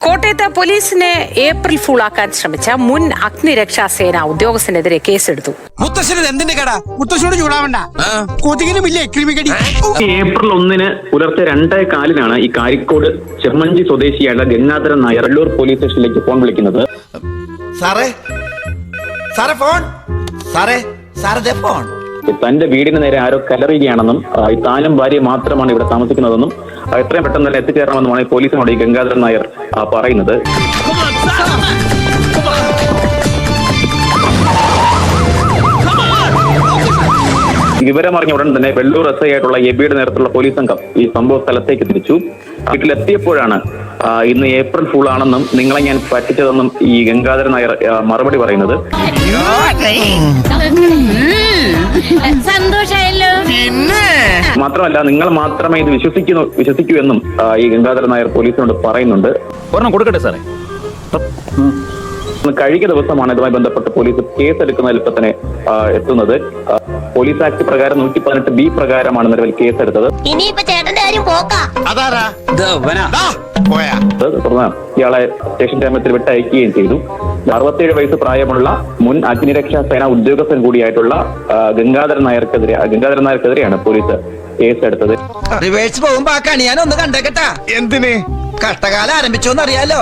കോട്ടയത്ത് പോലീസിനെ ഏപ്രിൽ ഫൂളാക്കാൻ ശ്രമിച്ച മുൻ അഗ്നിരക്ഷാ സേന ഉദ്യോഗസ്ഥനെതിരെ കേസെടുത്തു. എന്തിന്റെ കട? മുത്തശ്ശനോട് ചൂടാവണ്ട. കൊതുകിനും ഇല്ലേ ക്രിമികടി ഈ ഏപ്രിൽ ഒന്നിന് പുലർച്ചെ രണ്ടേ കാലിനാണ് ഈ കാരിക്കോട് ചെമ്മഞ്ചി സ്വദേശിയായ ഗംഗാധരൻ നായർ അല്ലൂർ പോലീസ് സ്റ്റേഷനിലേക്ക് ഫോൺ വിളിക്കുന്നത്. സാറേ? സാറേ ഫോൺ? സാറേ സാറേ ദേ ഫോൺ. തന്റെ വീടിന് നേരെ ആരോ കലറുകയാണെന്നും താനും ഭാര്യ മാത്രമാണ് ഇവിടെ താമസിക്കുന്നതെന്നും എത്രയും പെട്ടെന്ന് തന്നെ എത്തിച്ചേരണമെന്നുമാണ് പോലീസിനോട് ഗംഗാധരൻ നായർ പറയുന്നത്. വിവരമറിഞ്ഞ ഉടൻ തന്നെ വെള്ളൂർ എസ് ഐ ആയിട്ടുള്ള എബിയുടെ നേരത്തുള്ള പോലീസ് സംഘം ഈ സംഭവ സ്ഥലത്തേക്ക് തിരിച്ചു. വീട്ടിലെത്തിയപ്പോഴാണ് ഇന്ന് ഏപ്രിൽ ഫുൾ ആണെന്നും നിങ്ങളെ ഞാൻ പറ്റിച്ചതെന്നും ഈ ഗംഗാധരൻ നായർ മറുപടി പറയുന്നത്. സന്തോഷായല്ലോ മാത്രമല്ല നിങ്ങൾ മാത്രമേ ഇത് വിശ്വസിക്കുന്നു വിശ്വസിക്കൂ എന്നും ആ, ഈ ഗംഗാധരൻ നായർ പോലീസിനോട് പറയുന്നുണ്ട്. ഒരെണ്ണം കൊടുക്കട്ടെ സാറേ. ഇന്ന് കഴിഞ്ഞ ദിവസമാണ് ഇതുമായി ബന്ധപ്പെട്ട് പോലീസ് കേസെടുക്കുന്നതിൽ ഇപ്പൊ തന്നെ ആ, എത്തുന്നത്. ആ, പോലീസ് ആക്ട് പ്രകാരം നൂറ്റി പതിനെട്ട് ബി പ്രകാരമാണ് നിലവിൽ കേസെടുത്തത്. ഇനിയിപ്പൊ ചേട്ടന്റെ കാര്യം പോക്കാ. അതാരാ? ദാ, പോയാ. തുടർന്ന് ഇയാളെ സ്റ്റേഷൻ ക്യാമ്പത്തിൽ വിട്ടയക്കുകയും ചെയ്തു. അറുപത്തിയേഴ് വയസ്സ് പ്രായമുള്ള മുൻ അഗ്നിരക്ഷാ സേന ഉദ്യോഗസ്ഥൻ കൂടിയായിട്ടുള്ള ഗംഗാധര ഗംഗാധരൻ നായർക്കെതിരെ ഗംഗാധരൻ നായർക്കെതിരെയാണ് പോലീസ് കേസെടുത്തത് റിവേഴ്സ് പോകുമ്പോ ആ കണി ഞാൻ ഒന്ന് കണ്ടേക്കട്ടാ. എന്തിന്? കഷ്ടകാലം ആരംഭിച്ചോന്ന് അറിയാലോ